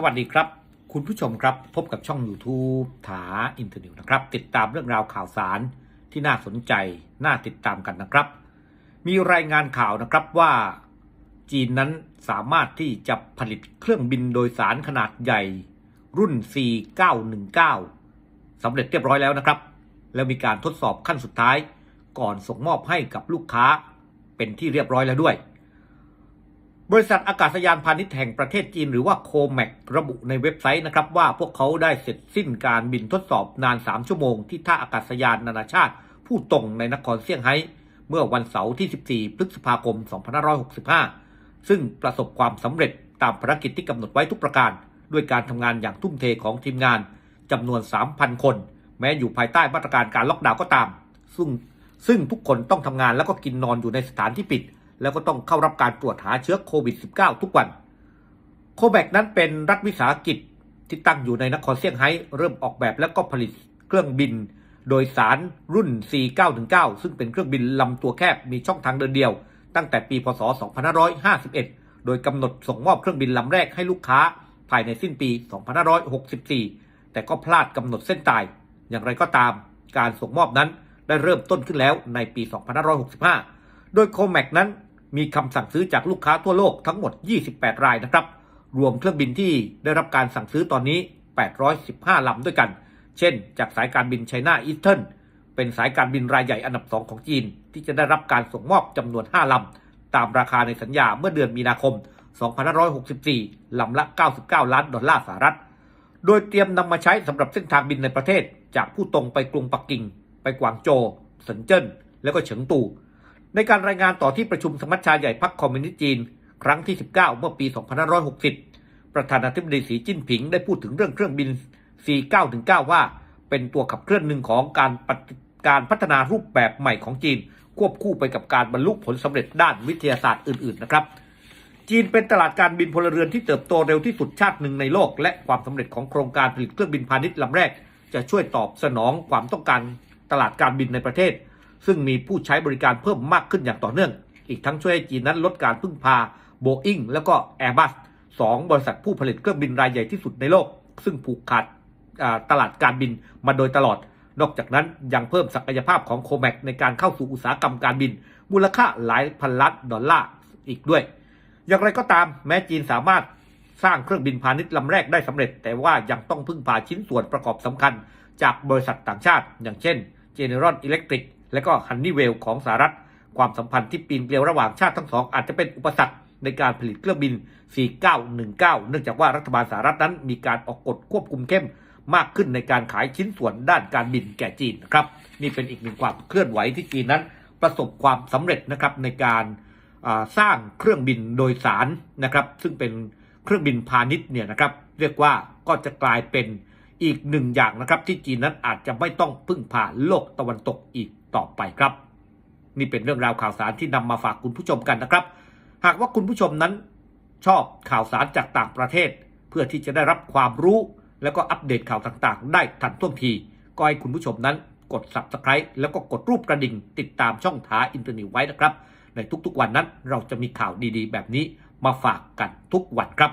สวัสดีครับ คุณผู้ชมครับพบกับช่อง YouTube ถาอินเทอร์นิวนะครับ ติดตามเรื่องราวข่าวสารที่น่าสนใจน่าติดตามกันนะครับ มีรายงานข่าวนะครับว่าจีนนั้นสามารถที่จะผลิตเครื่องบินโดยสารขนาดใหญ่ รุ่น C919 สำเร็จเรียบร้อยแล้วนะครับ แล้วมีการทดสอบขั้นสุดท้าย ก่อนส่งมอบให้กับลูกค้าเป็นที่เรียบร้อยแล้วด้วย บริษัทอากาศยานพาณิชย์แห่งประเทศจีนหรือว่าโคแมระบุในเว็บไซต์นะครับว่าพวกเขาได้เสร็จสิ้นการบินทดสอบนาน 3 ชั่วโมงที่ท่าอากาศยานนานาชาติ ผู้ตรงในนครเซี่ยงไฮ้เมื่อวันเสาร์ที่ 14 พฤษภาคม 2565 ซึ่งประสบความสำเร็จตามภารกิจที่กำหนดไว้ทุกประการ ด้วยการทำงานอย่างทุ่มเทของทีมงานจำนวน 3,000 คน แม้อยู่ภายใต้มาตรการการล็อกดาวน์ก็ตาม ซึ่งซึ่งทุกคนต้องทำงานแล้วก็กินนอนอยู่ในสถานที่ปิด แล้วก็ต้องเข้ารับการตรวจหาเชื้อโควิด -19 ทุกวัน โคแบกนั้นเป็นรัฐวิสาหกิจที่ตั้งอยู่ในนครเซี่ยงไฮ้เริ่มออกแบบและก็ผลิตเครื่องบิน โดยสารรุ่น C919 ซึ่งเป็นเครื่องบินลำตัวแคบมีช่องทางเดินเดียว ตั้งแต่ปีพศ 2551 โดยกำหนดส่งมอบเครื่องบินลำแรกให้ลูกค้าภายในสิ้นปี 2564 แต่ก็พลาดกำหนดเส้นตาย อย่างไรก็ตามการส่งมอบนั้นได้เริ่มต้นขึ้นแล้วในปี 2565 โดยโคแมกนั้น มีคำสั่งซื้อจากลูกค้าทั่วโลกทั้งหมด 28 รายนะครับ รวมเครื่องบินที่ได้รับการสั่งซื้อตอนนี้ 815 ลำด้วยกัน เช่น จากสายการบินไชน่าอีสเทิร์นเป็นสายการบินรายใหญ่อันดับ 2 ของจีน ที่จะได้รับการส่งมอบจำนวน 5 ลำ ตามราคาในสัญญาเมื่อเดือนมีนาคม 2564 ลำละ 99 ล้านดอลลาร์สหรัฐ โดยเตรียมนำมาใช้สำหรับเส้นทางบินในประเทศ จากผู้ตรงไปกรุงปักกิ่ง ไปกวางโจวเซินเจิ้น แล้วก็เฉิงตู ในการรายงานต่อที่ประชุมสมัชชาใหญ่พรรคคอมมิวนิสต์จีน ครั้งที่ 19 เมื่อปี 2560 ประธานาธิบดีสีจิ้นผิงได้พูดถึงเรื่องเครื่องบิน C919 ว่า เป็นตัวขับเคลื่อนหนึ่งของการปฏิการพัฒนารูปแบบใหม่ของจีน ควบคู่ไปกับการบรรลุผลสำเร็จด้านวิทยาศาสตร์อื่นๆนะครับ จีนเป็นตลาดการบินพลเรือนที่เติบโตเร็วที่สุดชาติหนึ่งในโลก และความสำเร็จของโครงการผลิตเครื่องบินพาณิชย์ลำแรก จะช่วยตอบสนองความต้องการตลาดการบินในประเทศ ซึ่งมีผู้ใช้บริการเพิ่มมากขึ้นอย่างต่อเนื่อง อีกทั้งช่วยให้จีนนั้นลดการพึ่งพาโบอิงแล้วก็แอร์บัสสองบริษัทผู้ผลิตเครื่องบินรายใหญ่ที่สุดในโลก ซึ่งผูกขาดตลาดการบินมาโดยตลอด นอกจากนั้นยังเพิ่มศักยภาพของโคแมกในการเข้าสู่อุตสาหกรรมการบิน มูลค่าหลายพันล้านดอลลาร์อีกด้วย อย่างไรก็ตามแม้จีนสามารถสร้างเครื่องบินพาณิชย์ลำแรกได้สำเร็จ แต่ว่ายังต้องพึ่งพาชิ้นส่วนประกอบสำคัญ จากบริษัทต่างชาติ อย่างเช่น General Electric และก็ Honeywell ของสหรัฐ ความสัมพันธ์ที่ปีนเกลียวระหว่างชาติทั้งสองอาจจะเป็นอุปสรรคในการผลิตเครื่องบิน 4919 เนื่องจากว่ารัฐบาลสหรัฐนั้นมีการออกกฎควบคุมเข้มมากขึ้นในการขายชิ้นส่วนด้านการบินแก่จีนนะครับนี่เป็นอีกหนึ่งความเคลื่อนไหวที่จีนนั้น ประสบความสำเร็จนะครับในการสร้างเครื่องบินโดยสารนะครับ ซึ่งเป็นเครื่องบินพาณิชย์เนี่ยนะครับ เรียกว่าก็จะกลายเป็นอีกหนึ่งอย่างนะครับ ที่จีนนั้นอาจจะไม่ต้องพึ่งพาโลกตะวันตกอีก ต่อไปครับ นี่เป็นเรื่องราวข่าวสารที่นำมาฝากคุณผู้ชมกันนะครับ หากว่าคุณผู้ชมนั้น ชอบข่าวสารจากต่างประเทศ เพื่อที่จะได้รับความรู้ แล้วก็อัปเดตข่าวต่างๆ ได้ทันท่วงที ก็ให้คุณผู้ชมนั้นกด subscribe แล้วก็กดรูปกระดิ่ง ติดตามช่องท้าอินเทอร์เน็ตไว้นะครับ ในทุกๆวันนั้นเราจะมีข่าวดีๆ แบบนี้มาฝากกันทุกวันครับ